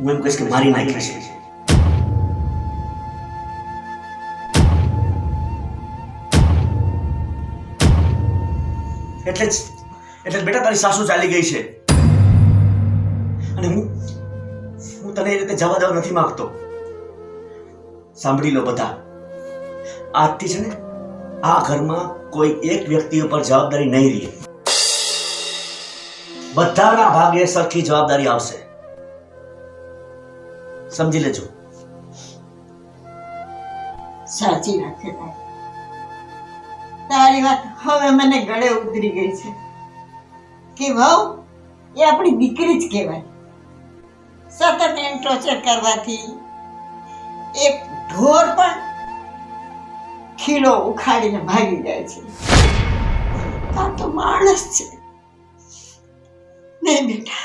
હું એમ કહીશ કે મારી નાખી છે એટલે જ એટલે બેટા, તારી સાસુ ચાલી ગઈ છે. અને હું હું તને એ રીતે જવા દેવા નથી માંગતો. સાંભળી લો બધા. આજથી છે ને, આ ઘરમાં કોઈ એક વ્યક્તિ ઉપર જવાબદારી નહીં રહે. બધાના ભાગે સરખી જવાબદારી આવશે. સમજી લેજો. સાચી વાત છે તારી. વાત હવે મને ગળે ઉતરી ગઈ છે. કે વહુ એ આપણી દીકરી જ કહેવાય. સતત એમ ટોર્ચર કરવાથી એક ઢોર પણ ખીલો ઉખાડીને ભાગી જાય છે. આ તો માણસ છે. નહીં બેટા